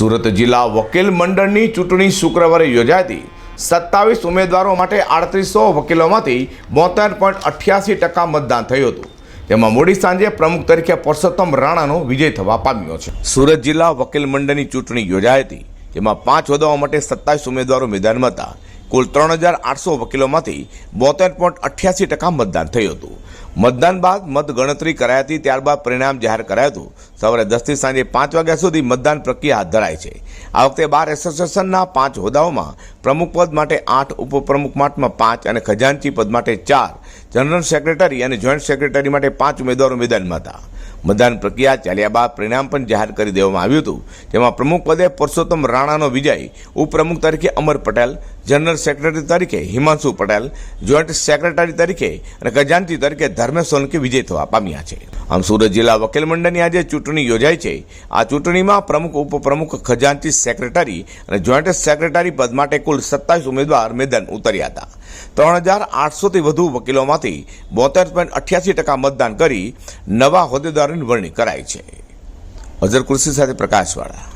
સુરત જિલ્લા વકીલ મંડળની ચૂંટણી શુક્રવારે યોજાતી સત્તાવીસ ઉમેદવારો માટે આડત્રીસો વકીલોમાંથી બોતેર પોઈન્ટ અઠ્યાસી ટકા મતદાન થયું હતું. તેમાં મોડી સાંજે પ્રમુખ તરીકે પરસોત્તમ રાણાનો વિજય થવા પામ્યો છે. સુરત જિલ્લા વકીલ મંડળની ચૂંટણી યોજાઈ હતી, જેમાં પાંચ હોદ્દાઓ માટે સત્તાવીસ ઉમેદવારો મેદાનમાં હતા. કુલ ત્રણ હજાર આઠસો વકીલોમાંથી બોતેર પોઈન્ટ અઠ્યાસી ટકા મતદાન થયું હતું. મતદાન બાદ મત ગણતરી કરાઈ હતી, ત્યારબાદ પરિણામ જાહેર કરાયું હતું. સવારે દસથી સાંજે પાંચ વાગ્યા સુધી મતદાન પ્રક્રિયા હાથ ધરાય છે. આ વખતે બાર એસોસિએશનના પાંચ હોદ્દાઓમાં પ્રમુખ પદ માટે આઠ, ઉપપ્રમુખ માટમાં પાંચ અને ખજાનચી પદ માટે ચાર, જનરલ સેક્રેટરી અને જોઈન્ટ સેક્રેટરી માટે પાંચ ઉમેદવારો મેદાનમાં હતા. મતદાન પ્રક્રિયા ચાલ્યા બાદ પરિણામ પણ જાહેર કરી દેવામાં આવ્યું હતું. જેમાં પ્રમુખ પદે પુરુષોત્તમ રાણાનો વિજય, ઉપપ્રમુખ તરીકે અમર પટેલ, જનરલ સેક્રેટરી તરીકે હિમાંશુ પટેલ, જોઈન્ટ સેક્રેટરી તરીકે અને ખજાનચી તરીકે ધર્મેશ સોલંકી વિજય થવા પામ્યા છે. આમ સુરત જિલ્લા વકીલ મંડળની આજે ચૂંટણી યોજાઈ છે. આ ચૂંટણીમાં પ્રમુખ, ઉપપ્રમુખ, ખજાનચી સેક્રેટરી અને જોઈન્ટ સેક્રેટરી પદ માટે કુલ સત્તાવીસ ઉમેદવાર મેદાન ઉતર્યા હતા. ત્રણ હજાર આઠસોથી વધુ વકીલોમાંથી બોતેર પોઈન્ટ અઠ્યાસી ટકા મતદાન કરી નવા હોદ્દેદારોની વરણી કરાઈ છે. અઝર કુર્સી સાથે પ્રકાશવાળા.